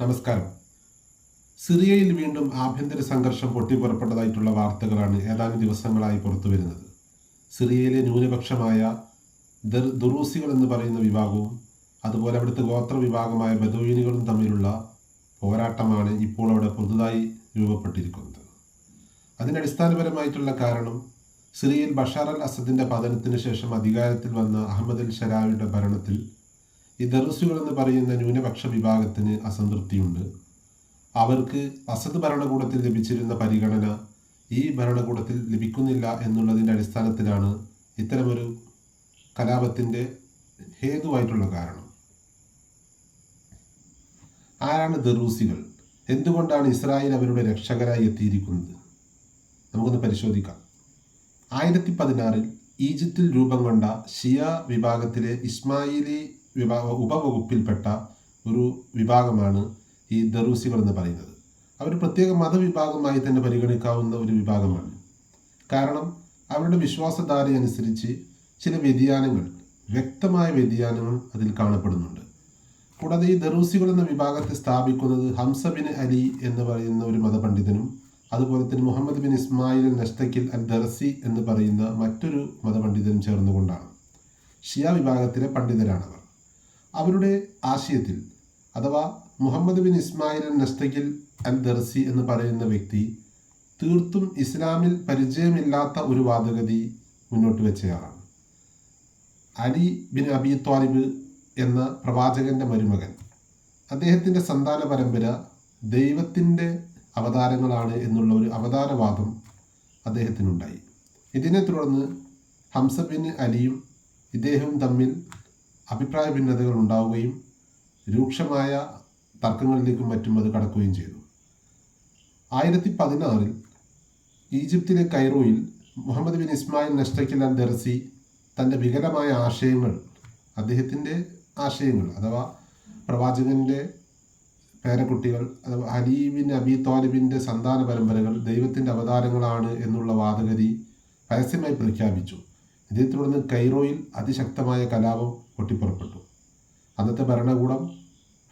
നമസ്കാരം. സിറിയയിൽ വീണ്ടും ആഭ്യന്തര സംഘർഷം പൊട്ടിപ്പുറപ്പെട്ടതായിട്ടുള്ള വാർത്തകളാണ് ഏതാനും ദിവസങ്ങളായി പുറത്തു വരുന്നത് സിറിയയിലെ ന്യൂനപക്ഷമായ ദർ- ദുറൂസികൾ എന്ന് പറയുന്ന വിഭാഗവും അതുപോലെ അവിടുത്തെ ഗോത്ര വിഭാഗമായ ബദൂയിനുകളും തമ്മിലുള്ള പോരാട്ടമാണ് ഇപ്പോൾ അവിടെ പുതുതായി രൂപപ്പെട്ടിരിക്കുന്നത്. അതിനടിസ്ഥാനപരമായിട്ടുള്ള കാരണം സിറിയയിൽ ബഷാർ അൽ അസദിന്റെ പതനത്തിന് ശേഷം അധികാരത്തിൽ വന്ന അഹമ്മദ് അൽ ഷരാവിയുടെ ഭരണത്തിൽ ഈ ദർസുകൾ എന്ന് പറയുന്ന ന്യൂനപക്ഷ വിഭാഗത്തിന് അസംതൃപ്തിയുണ്ട്. അവർക്ക് അസദ് ഭരണകൂടത്തിൽ ലഭിച്ചിരുന്ന പരിഗണന ഈ ഭരണകൂടത്തിൽ ലഭിക്കുന്നില്ല എന്നുള്ളതിന്റെ അടിസ്ഥാനത്തിലാണ് ഇത്തരമൊരു കലാപത്തിന്റെ ഹേതുവായിട്ടുള്ള കാരണം. ആരാണ് ദറൂസികൾ? എന്തുകൊണ്ടാണ് ഇസ്രായേൽ അവരുടെ രക്ഷകരായി എത്തിയിരിക്കുന്നത്? നമുക്കൊന്ന് പരിശോധിക്കാം. ആയിരത്തി പതിനാറിൽ ഈജിപ്തിൽ രൂപം കൊണ്ട ഷിയ വിഭാഗത്തിലെ ഇസ്മായിലി വിഭാഗ ഉപവകുപ്പിൽപ്പെട്ട ഒരു വിഭാഗമാണ് ഈ ദറൂസികൾ എന്ന് പറയുന്നത്. അവർ പ്രത്യേക മതവിഭാഗമായി തന്നെ പരിഗണിക്കാവുന്ന ഒരു വിഭാഗമാണ്. കാരണം അവരുടെ വിശ്വാസധാര അനുസരിച്ച് ചില വ്യതിയാനങ്ങൾ വ്യക്തമായ വ്യതിയാനങ്ങൾ അതിൽ കാണപ്പെടുന്നുണ്ട്. കൂടാതെ ഈ ദറൂസികൾ എന്ന വിഭാഗത്തെ സ്ഥാപിക്കുന്നത് ഹംസ ബിൻ അലി എന്ന് പറയുന്ന ഒരു മതപണ്ഡിതനും അതുപോലെ തന്നെ Muhammad bin Ismail Nashtakin al Darzi എന്ന് പറയുന്ന മറ്റൊരു മതപണ്ഡിതനും ചേർന്നുകൊണ്ടാണ്. ഷിയ വിഭാഗത്തിലെ പണ്ഡിതരാണവർ. അവരുടെ ആശയത്തിൽ അഥവാ Muhammad bin Ismail Nashtakin al Darzi എന്ന് പറയുന്ന വ്യക്തി തീർത്തും ഇസ്ലാമിൽ പരിചയമില്ലാത്ത ഒരു വാദഗതി മുന്നോട്ട് വെച്ചയാളാണ്. അലി ബിൻ അബി ത്വാലിബ് എന്ന പ്രവാചകന്റെ മരുമകൻ. അദ്ദേഹത്തിന്റെ സന്താന പരമ്പര ദൈവത്തിന്റെ അവതാരങ്ങളാണ് എന്നുള്ള ഒരു അവതാരവാദം അദ്ദേഹത്തിനുണ്ടായി. ഇതിനെ തുടർന്ന് ഹംസ ബിൻ അലിയും ഇദ്ദേഹവും തമ്മിൽ അഭിപ്രായ ഭിന്നതകൾ ഉണ്ടാവുകയും രൂക്ഷമായ തർക്കങ്ങളിലേക്കും മറ്റും അത് കടക്കുകയും ചെയ്തു. ആയിരത്തി പതിനാറിൽ ഈജിപ്തിലെ കൈറോയിൽ Muhammad bin Ismail Nashtakin al Darzi തന്റെ വികലമായ ആശയങ്ങൾ അദ്ദേഹത്തിന്റെ ആശയങ്ങൾ അഥവാ പ്രവാചകന്റെ പേരക്കുട്ടികൾ അഥവാ ഹലീബിൻ ബിൻ അബി താലിബിന്റെ സന്താന പരമ്പരകൾ ദൈവത്തിന്റെ അവതാരങ്ങളാണ് എന്നുള്ള വാദഗതി പരസ്യമായി പ്രഖ്യാപിച്ചു. ഇതേ തുടർന്ന് കൈറോയിൽ അതിശക്തമായ കലാപം പൊട്ടിപ്പുറപ്പെട്ടു. അന്നത്തെ ഭരണകൂടം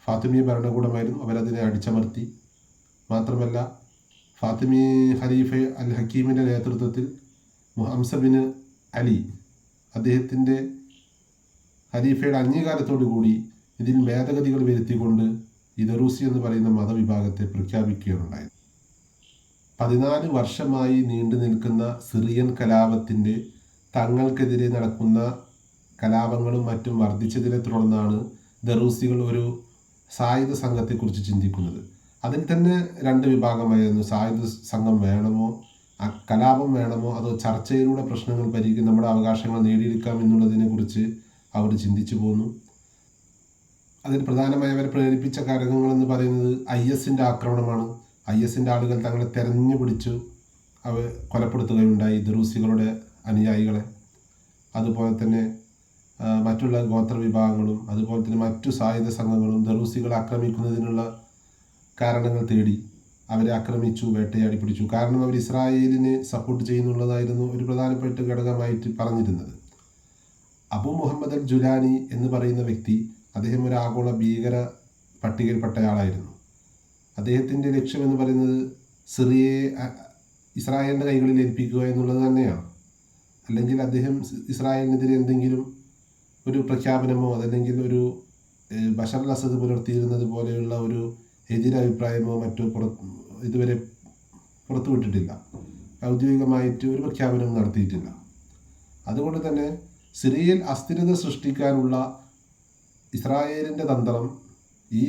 ഫാത്തിമിയ ഭരണകൂടമായിരുന്നു. അവരതിനെ അടിച്ചമർത്തി. മാത്രമല്ല ഫാത്തിമി ഖലീഫ അൽ ഹക്കീമിന്റെ നേതൃത്വത്തിൽ മുഹംസബിന് അലി അദ്ദേഹത്തിന്റെ ഖലീഫയുടെ അംഗീകാരത്തോടു കൂടി ഇതിൽ ഭേദഗതികൾ വരുത്തിക്കൊണ്ട് ഇദറൂസി എന്ന് പറയുന്ന മതവിഭാഗത്തെ പ്രഖ്യാപിക്കുകയുണ്ടായത് പതിനാല് വർഷമായി നീണ്ടു നിൽക്കുന്ന സിറിയൻ കലാപത്തിന്റെ തങ്ങൾക്കെതിരെ നടക്കുന്ന കലാപങ്ങളും മറ്റും വർദ്ധിച്ചതിനെ തുടർന്നാണ് ദറൂസികൾ ഒരു സായുധ സംഘത്തെക്കുറിച്ച് ചിന്തിക്കുന്നത്. അതിൽ തന്നെ രണ്ട് വിഭാഗമായിരുന്നു. സായുധ സംഘം വേണമോ? കലാപം വേണമോ? അതോ ചർച്ചയിലൂടെ പ്രശ്നങ്ങൾ പരിഹരിക്കും നമ്മുടെ അവകാശങ്ങൾ നേടിയെടുക്കാം എന്നുള്ളതിനെക്കുറിച്ച് അവർ ചിന്തിച്ചു പോന്നു. അതിൽ പ്രധാനമായി അവരെ പ്രേരിപ്പിച്ച ഘടകങ്ങൾ എന്ന് പറയുന്നത് ഐ എസിന്റെ ആക്രമണമാണ്. ഐ എസിന്റെ ആളുകൾ തങ്ങളെ തെരഞ്ഞു പിടിച്ചു അവ കൊലപ്പെടുത്തുകയുണ്ടായി ദറൂസികളുടെ അനുയായികളെ. അതുപോലെ തന്നെ മറ്റുള്ള ഗോത്ര വിഭാഗങ്ങളും അതുപോലെ തന്നെ മറ്റു സായുധ സംഘങ്ങളും ദറൂസികളെ ആക്രമിക്കുന്നതിനുള്ള കാരണങ്ങൾ തേടി അവരെ ആക്രമിച്ചു വേട്ടയാടി പിടിച്ചു. കാരണം അവർ ഇസ്രായേലിനെ സപ്പോർട്ട് ചെയ്യുന്നുള്ളതായിരുന്നു ഒരു പ്രധാനപ്പെട്ട ഘടകമായിട്ട് പറഞ്ഞിരുന്നത്. അബു മുഹമ്മദ് അൽ ജുലാനി എന്ന് പറയുന്ന വ്യക്തി അദ്ദേഹം ഒരു ആഗോള ഭീകര പട്ടികയിൽപ്പെട്ടയാളായിരുന്നു അദ്ദേഹത്തിന്റെ ലക്ഷ്യം എന്ന് പറയുന്നത് സിറിയയെ ഇസ്രായേലിന്റെ കൈകളിൽ ഏൽപ്പിക്കുക എന്നുള്ളത് തന്നെയാണ്. അല്ലെങ്കിൽ അദ്ദേഹം ഇസ്രായേലിനെതിരെ എന്തെങ്കിലും ഒരു പ്രഖ്യാപനമോ അതല്ലെങ്കിൽ ഒരു ബഷർ അസദ് പുലർത്തിയിരുന്നത് പോലെയുള്ള ഒരു എതിരഭിപ്രായമോ മറ്റോ പുറത്ത് ഇതുവരെ പുറത്തുവിട്ടിട്ടില്ല. ഔദ്യോഗികമായിട്ട് ഒരു പ്രഖ്യാപനവും നടത്തിയിട്ടില്ല. അതുകൊണ്ട് തന്നെ സിറിയയിൽ അസ്ഥിരത സൃഷ്ടിക്കാനുള്ള ഇസ്രായേലിന്റെ തന്ത്രം ഈ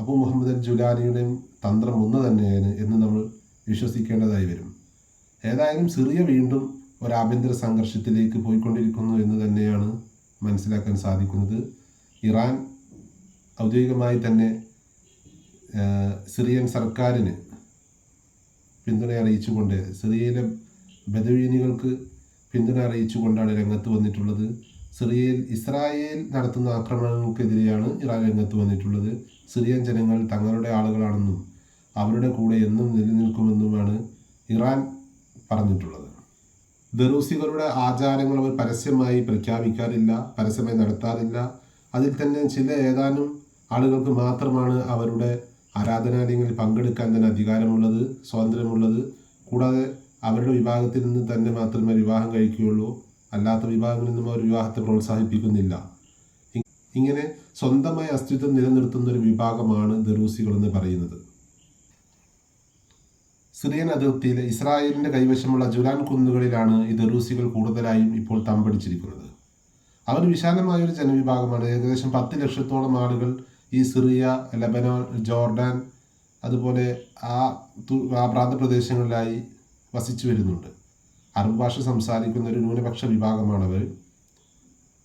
അബു മുഹമ്മദ് ജുലാനിയുടെയും തന്ത്രം ഒന്ന് തന്നെയാണ് എന്ന് നമ്മൾ വിശ്വസിക്കേണ്ടതായി വരും. ഏതായാലും സിറിയ വീണ്ടും ഒരു ആഭ്യന്തര സംഘർഷത്തിലേക്ക് പോയിക്കൊണ്ടിരിക്കുന്നു എന്ന് തന്നെയാണ് മനസ്സിലാക്കാൻ സാധിക്കുന്നത് ഇറാൻ ഔദ്യോഗികമായി തന്നെ സിറിയൻ സർക്കാരിന് പിന്തുണ അറിയിച്ചുകൊണ്ട് സിറിയയിലെ ബദവീനികൾക്ക് പിന്തുണ അറിയിച്ചുകൊണ്ടാണ് രംഗത്ത് വന്നിട്ടുള്ളത്. സിറിയയിൽ ഇസ്രായേൽ നടത്തുന്ന ആക്രമണങ്ങൾക്കെതിരെയാണ് ഇറാൻ രംഗത്ത് വന്നിട്ടുള്ളത്. സിറിയൻ ജനങ്ങൾ തങ്ങളുടെ ആളുകളാണെന്നും അവരുടെ കൂടെ എന്നും നിലനിൽക്കുമെന്നുമാണ് ഇറാൻ പറഞ്ഞിട്ടുള്ളത്. ദറൂസികളുടെ ആചാരങ്ങൾ അവർ പരസ്യമായി പ്രഖ്യാപിക്കാറില്ല പരസ്യമായി നടത്താറില്ല. അതിൽ തന്നെ ചില ഏതാനും ആളുകൾക്ക് മാത്രമാണ് അവരുടെ ആരാധനാലയങ്ങളിൽ പങ്കെടുക്കാൻ തന്നെ അധികാരമുള്ളത് സ്വാതന്ത്ര്യമുള്ളത്. കൂടാതെ അവരുടെ വിഭാഗത്തിൽ നിന്ന് തന്നെ മാത്രമേ വിവാഹം കഴിക്കുകയുള്ളൂ. അല്ലാത്ത വിഭാഗങ്ങളിൽ നിന്നും അവർ വിവാഹത്തെ പ്രോത്സാഹിപ്പിക്കുന്നില്ല. ഇങ്ങനെ സ്വന്തമായി അസ്തിത്വം നിലനിർത്തുന്ന ഒരു വിഭാഗമാണ് ദറൂസികൾ എന്ന് പറയുന്നത്. സിറിയൻ അതിർത്തിയിലെ ഇസ്രായേലിന്റെ കൈവശമുള്ള ജുലാൻ കുന്നുകളിലാണ് ഈ ദറൂസികൾ കൂടുതലായും ഇപ്പോൾ തമ്പടിച്ചിരിക്കുന്നത്. അവർ വിശാലമായ ഒരു ജനവിഭാഗമാണ്. ഏകദേശം പത്ത് ലക്ഷത്തോളം ആളുകൾ ഈ സിറിയ ലബനോൺ ജോർഡാൻ അതുപോലെ ആ ആ പ്രാന്തപ്രദേശങ്ങളിലായി വസിച്ചു വരുന്നുണ്ട്. അറബ് ഭാഷ സംസാരിക്കുന്ന ഒരു ന്യൂനപക്ഷ വിഭാഗമാണ് അവർ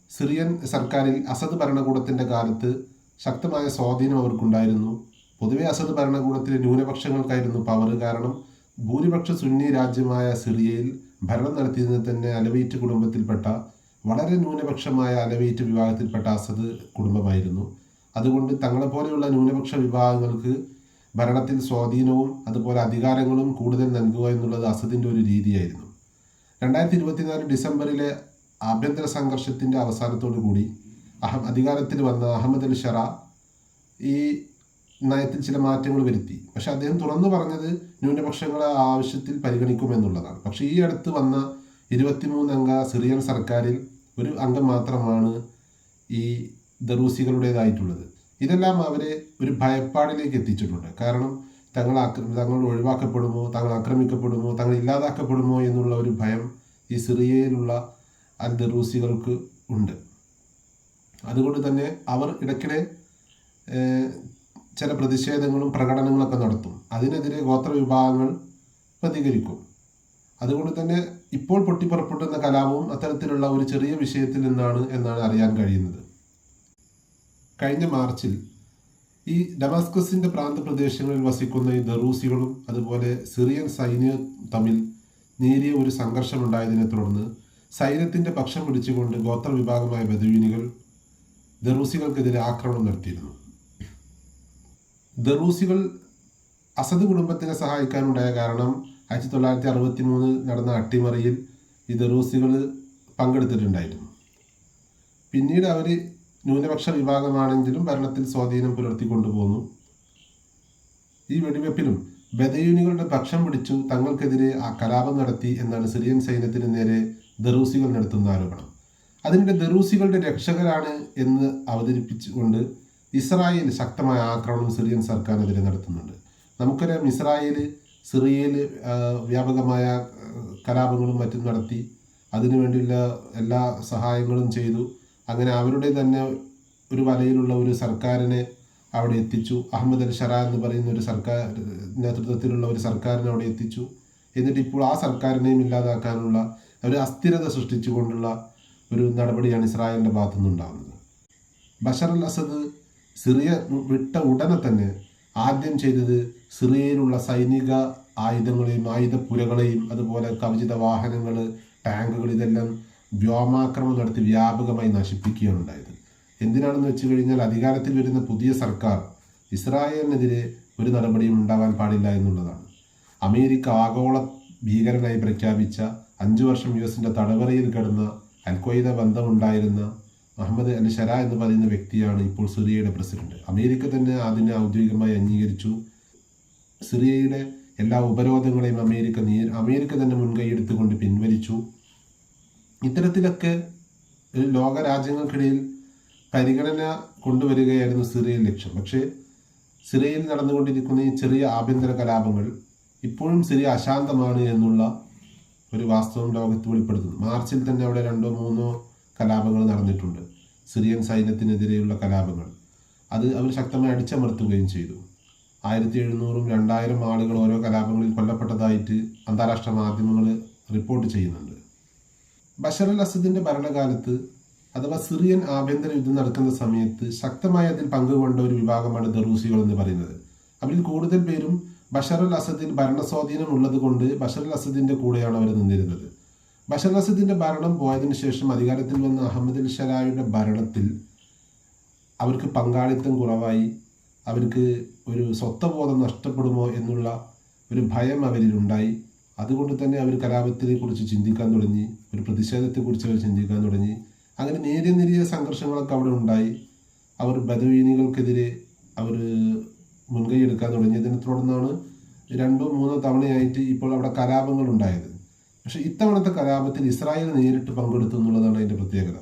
സിറിയൻ സർക്കാരിൽ അസദ് ഭരണകൂടത്തിന്റെ കാലത്ത് ശക്തമായ സ്വാധീനം അവർക്കുണ്ടായിരുന്നു. പൊതുവെ അസദ് ഭരണകൂടത്തിലെ ന്യൂനപക്ഷങ്ങൾക്കായിരുന്നു പവർ കാരണം. ഭൂരിപക്ഷ സുന്നി രാജ്യമായ സിറിയയിൽ ഭരണം നടത്തിയതിന് തന്നെ അലവൈറ്റ് കുടുംബത്തിൽപ്പെട്ട വളരെ ന്യൂനപക്ഷമായ അലവൈറ്റ് വിഭാഗത്തിൽപ്പെട്ട അസദ് കുടുംബമായിരുന്നു. അതുകൊണ്ട് തങ്ങളെപ്പോലെയുള്ള ന്യൂനപക്ഷ വിഭാഗങ്ങൾക്ക് ഭരണത്തിൽ സ്വാധീനവും അതുപോലെ അധികാരങ്ങളും കൂടുതൽ നൽകുക എന്നുള്ളത് അസദിന്റെ ഒരു രീതിയായിരുന്നു. രണ്ടായിരത്തി ഇരുപത്തിനാല് ഡിസംബറിലെ ആഭ്യന്തര സംഘർഷത്തിന്റെ അവസാനത്തോടു കൂടി അഹം അധികാരത്തിൽ വന്ന അഹമ്മദ് അൽ ഷറ ഈ നയത്തിൽ ചില മാറ്റങ്ങൾ വരുത്തി. പക്ഷെ അദ്ദേഹം തുറന്നു പറഞ്ഞത് ന്യൂനപക്ഷങ്ങളെ ആവശ്യത്തിൽ പരിഗണിക്കുമെന്നുള്ളതാണ്. പക്ഷേ ഈ അടുത്ത് വന്ന ഇരുപത്തിമൂന്ന് അംഗ സിറിയൻ സർക്കാരിൽ ഒരു അംഗം മാത്രമാണ് ഈ ദറൂസികളുടേതായിട്ടുള്ളത്. ഇതെല്ലാം അവരെ ഒരു ഭയപ്പാടിലേക്ക് എത്തിച്ചിട്ടുണ്ട്. കാരണം തങ്ങൾ ആക്രമി തങ്ങൾ ഒഴിവാക്കപ്പെടുമോ തങ്ങൾ ആക്രമിക്കപ്പെടുമോ തങ്ങൾ ഇല്ലാതാക്കപ്പെടുമോ എന്നുള്ള ഒരു ഭയം ഈ സിറിയയിലുള്ള അൽ ദറൂസികൾക്ക് ഉണ്ട്. അതുകൊണ്ട് തന്നെ അവർ ഇടയ്ക്കിടെ ചില പ്രതിഷേധങ്ങളും പ്രകടനങ്ങളൊക്കെ നടത്തും. അതിനെതിരെ ഗോത്ര വിഭാഗങ്ങൾ പ്രതികരിക്കും. അതുകൊണ്ട് തന്നെ ഇപ്പോൾ പൊട്ടിപ്പുറപ്പെടുന്ന കലാപവും അത്തരത്തിലുള്ള ഒരു ചെറിയ വിഷയത്തിൽ നിന്നാണ് എന്നാണ് അറിയാൻ കഴിയുന്നത്. കഴിഞ്ഞ മാർച്ചിൽ ഈ ഡമാസ്കസിന്റെ പ്രാന്തപ്രദേശങ്ങളിൽ വസിക്കുന്ന ഈ ദറൂസികളും അതുപോലെ സിറിയൻ സൈന്യവും തമ്മിൽ നേരിയ ഒരു സംഘർഷമുണ്ടായതിനെ തുടർന്ന് സൈന്യത്തിന്റെ പക്ഷം പിടിച്ചുകൊണ്ട് ഗോത്ര വിഭാഗമായ ബദുവിനികൾ ദറൂസികൾക്കെതിരെ ആക്രമണം നടത്തിയിരുന്നു. ദറൂസികൾ അസദ് കുടുംബത്തിനെ സഹായിക്കാനുണ്ടായ കാരണം ആയിരത്തി തൊള്ളായിരത്തി അറുപത്തി മൂന്നിൽ നടന്ന അട്ടിമറിയിൽ ഈ ദറൂസികൾ പങ്കെടുത്തിട്ടുണ്ടായിരുന്നു. പിന്നീട് അവർ ന്യൂനപക്ഷ വിഭാഗമാണെങ്കിലും ഭരണത്തിൽ സ്വാധീനം പുലർത്തിക്കൊണ്ടുപോന്നു ഈ വെടിവെപ്പിലും ബദയൂനികളുടെ പക്ഷം പിടിച്ചു തങ്ങൾക്കെതിരെ ആ കലാപം നടത്തി എന്നാണ് സിറിയൻ സൈന്യത്തിന് നേരെ ദറൂസികൾ നടത്തുന്ന ആരോപണം. അതിനിടെ ദറൂസികളുടെ രക്ഷകരാണ് എന്ന് അവതരിപ്പിച്ചുകൊണ്ട് ഇസ്രായേൽ ശക്തമായ ആക്രമണം സിറിയൻ സർക്കാരിനെതിരെ നടത്തുന്നുണ്ട്. നമുക്കറിയാം ഇസ്രായേൽ സിറിയയിൽ വ്യാപകമായ കലാപങ്ങളും മറ്റും നടത്തി അതിനുവേണ്ടിയുള്ള എല്ലാ സഹായങ്ങളും ചെയ്തു. അങ്ങനെ അവരുടെ തന്നെ ഒരു വലയിലുള്ള ഒരു സർക്കാരിനെ അവിടെ എത്തിച്ചു. അഹമ്മദ് അൽ ഷറ എന്ന് പറയുന്ന ഒരു സർക്കാർ നേതൃത്വത്തിലുള്ള ഒരു സർക്കാരിനെ അവിടെ എത്തിച്ചു. എന്നിട്ട് ഇപ്പോൾ ആ സർക്കാരിനെയും ഇല്ലാതാക്കാനുള്ള ഒരു അസ്ഥിരത സൃഷ്ടിച്ചുകൊണ്ടുള്ള ഒരു നടപടിയാണ് ഇസ്രായേലിന്റെ ഭാഗത്തുനിന്നുണ്ടാകുന്നത് ബഷർ അൽ അസദ് സിറിയ വിട്ട ഉടനെ തന്നെ ആദ്യം ചെയ്തത് സിറിയയിലുള്ള സൈനിക ആയുധങ്ങളെയും ആയുധപ്പുരകളെയും അതുപോലെ കവചിത വാഹനങ്ങൾ ടാങ്കുകൾ ഇതെല്ലാം വ്യോമാക്രമണം നടത്തി വ്യാപകമായി നശിപ്പിക്കുകയാണ് ഉണ്ടായത്. എന്തിനാണെന്ന് വെച്ച് കഴിഞ്ഞാൽ അധികാരത്തിൽ വരുന്ന പുതിയ സർക്കാർ ഇസ്രായേലിനെതിരെ ഒരു നടപടിയും ഉണ്ടാവാൻ പാടില്ല എന്നുള്ളതാണ്. അമേരിക്ക ആഗോള ഭീകരനായി പ്രഖ്യാപിച്ച അഞ്ചു വർഷം യു എസിന്റെ തടവറയിൽ കിടന്ന അൽക്വൈദ ബന്ധമുണ്ടായിരുന്ന മുഹമ്മദ് അൽ ഷര എന്ന് പറയുന്ന വ്യക്തിയാണ് ഇപ്പോൾ സിറിയയുടെ പ്രസിഡന്റ്. അമേരിക്ക തന്നെ അതിനെ ഔദ്യോഗികമായി അംഗീകരിച്ചു. സിറിയയുടെ എല്ലാ ഉപരോധങ്ങളെയും അമേരിക്ക അമേരിക്ക തന്നെ മുൻകൈയെടുത്തുകൊണ്ട് പിൻവലിച്ചു. ഇത്തരത്തിലൊക്കെ ലോക രാജ്യങ്ങൾക്കിടയിൽ പരിഗണന കൊണ്ടുവരികയായിരുന്നു സിറിയൻ ലക്ഷ്യം. പക്ഷേ സിറിയയിൽ നടന്നുകൊണ്ടിരിക്കുന്ന ഈ ചെറിയ ആഭ്യന്തര കലാപങ്ങൾ ഇപ്പോഴും സിറിയ അശാന്തമാണ് എന്നുള്ള ഒരു വാസ്തവം ലോകത്ത് വെളിപ്പെടുത്തുന്നു. മാർച്ചിൽ തന്നെ അവിടെ രണ്ടോ മൂന്നോ കലാപങ്ങൾ നടന്നിട്ടുണ്ട്. സിറിയൻ സൈന്യത്തിനെതിരെയുള്ള കലാപങ്ങൾ. അത് അവർ ശക്തമായി അടിച്ചമർത്തുകയും ചെയ്തു. ആയിരത്തി എഴുന്നൂറും രണ്ടായിരം ആളുകൾ ഓരോ കലാപങ്ങളിൽ കൊല്ലപ്പെട്ടതായിട്ട് അന്താരാഷ്ട്ര മാധ്യമങ്ങൾ റിപ്പോർട്ട് ചെയ്യുന്നുണ്ട്. ബഷർ അൽ അസദിന്റെ ഭരണകാലത്ത് അഥവാ സിറിയൻ ആഭ്യന്തര യുദ്ധം നടക്കുന്ന സമയത്ത് ശക്തമായി അതിൽ പങ്കുകൊണ്ട ഒരു വിഭാഗമാണ് ദറൂസികൾ എന്ന് പറയുന്നത്. അവരിൽ കൂടുതൽ പേരും ബഷർ അൽ അസദിൽ ഭരണ സ്വാധീനം ഉള്ളത് കൊണ്ട് ബഷർ അൽ അസദിന്റെ കൂടെയാണ് അവർ നിന്നിരുന്നത്. ബഷർ ഭരണം പോയതിനു ശേഷം അധികാരത്തിൽ വന്ന അഹമ്മദ് അൽ ഷരായുടെ ഭരണത്തിൽ അവർക്ക് പങ്കാളിത്തം കുറവായി. അവർക്ക് ഒരു സ്വത്വബോധം നഷ്ടപ്പെടുമോ എന്നുള്ള ഒരു ഭയം അവരിലുണ്ടായി അതുകൊണ്ട് തന്നെ അവർ കലാപത്തിനെ കുറിച്ച് ചിന്തിക്കാൻ തുടങ്ങി. ഒരു പ്രതിഷേധത്തെക്കുറിച്ച് അവർ ചിന്തിക്കാൻ തുടങ്ങി. അങ്ങനെ നേരിയ നേരിയ സംഘർഷങ്ങളൊക്കെ അവിടെ ഉണ്ടായി. അവർ ബദവീനികൾക്കെതിരെ അവർ മുൻകൈ എടുക്കാൻ തുടങ്ങിയതിനെ തുടർന്നാണ് രണ്ടോ മൂന്നോ തവണയായിട്ട് ഇപ്പോൾ അവിടെ കലാപങ്ങൾ ഉണ്ടായത് പക്ഷെ ഇത്തവണത്തെ കലാപത്തിൽ ഇസ്രായേൽ നേരിട്ട് പങ്കെടുത്തു എന്നുള്ളതാണ് അതിന്റെ പ്രത്യേകത.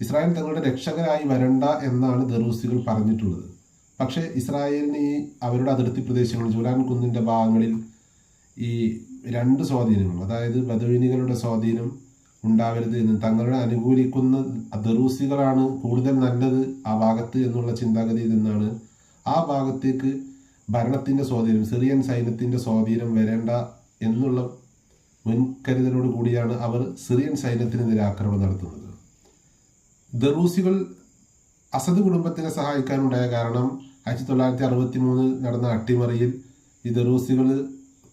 ഇസ്രായേൽ തങ്ങളുടെ രക്ഷകരായി വരണ്ട എന്നാണ് ദറൂസികൾ പറഞ്ഞിട്ടുള്ളത്. പക്ഷേ ഇസ്രായേലിന് ഈ അവരുടെ അതിർത്തി പ്രദേശങ്ങളിൽ ജുലാൻ കുന്നിന്റെ ഭാഗങ്ങളിൽ ഈ രണ്ട് സ്വാധീനങ്ങൾ അതായത് ബദുവിനികളുടെ സ്വാധീനം ഉണ്ടാവരുത് എന്ന് തങ്ങളുടെ അനുകൂലിക്കുന്ന ദറൂസികളാണ് കൂടുതൽ നല്ലത് ആ ഭാഗത്ത് എന്നുള്ള ചിന്താഗതിയിൽ നിന്നാണ് ആ ഭാഗത്തേക്ക് ഭരണത്തിന്റെ സ്വാധീനം സിറിയൻ സൈന്യത്തിന്റെ സ്വാധീനം വരേണ്ട എന്നുള്ള മുൻകരുതലോട് കൂടിയാണ് അവർ സിറിയൻ സൈന്യത്തിനെതിരെ ആക്രമണം നടത്തുന്നത്. ദറൂസികൾ അസദ് കുടുംബത്തിനെ സഹായിക്കാനുണ്ടായ കാരണം ആയിരത്തി തൊള്ളായിരത്തി അറുപത്തി മൂന്നിൽ നടന്ന അട്ടിമറിയിൽ ഈ ദറൂസികൾ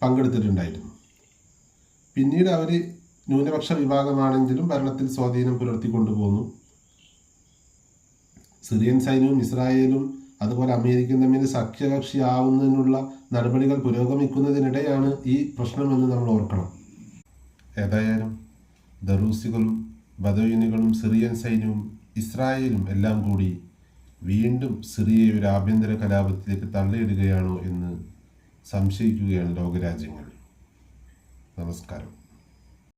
പങ്കെടുത്തിട്ടുണ്ടായിരുന്നു. പിന്നീട് അവർ ന്യൂനപക്ഷ വിഭാഗമാണെങ്കിലും ഭരണത്തിൽ സ്വാധീനം പുലർത്തിക്കൊണ്ടുപോന്നു. സിറിയൻ സൈന്യവും ഇസ്രായേലും അതുപോലെ അമേരിക്കയും തമ്മിൽ സഖ്യകക്ഷിയാവുന്നതിനുള്ള നടപടികൾ പുരോഗമിക്കുന്നതിനിടെയാണ് ഈ പ്രശ്നമെന്ന് നമ്മൾ ഓർക്കണം. ഏതായാലും ദറൂസികളും ബദോയിനുകളും സിറിയൻ സൈന്യവും ഇസ്രായേലും എല്ലാം കൂടി വീണ്ടും സിറിയയെ ഒരു ആഭ്യന്തര കലാപത്തിലേക്ക് തള്ളിയിടുകയാണോ എന്ന് സംശയിക്കുകയാണ് ലോകരാജ്യങ്ങൾ. നമസ്കാരം.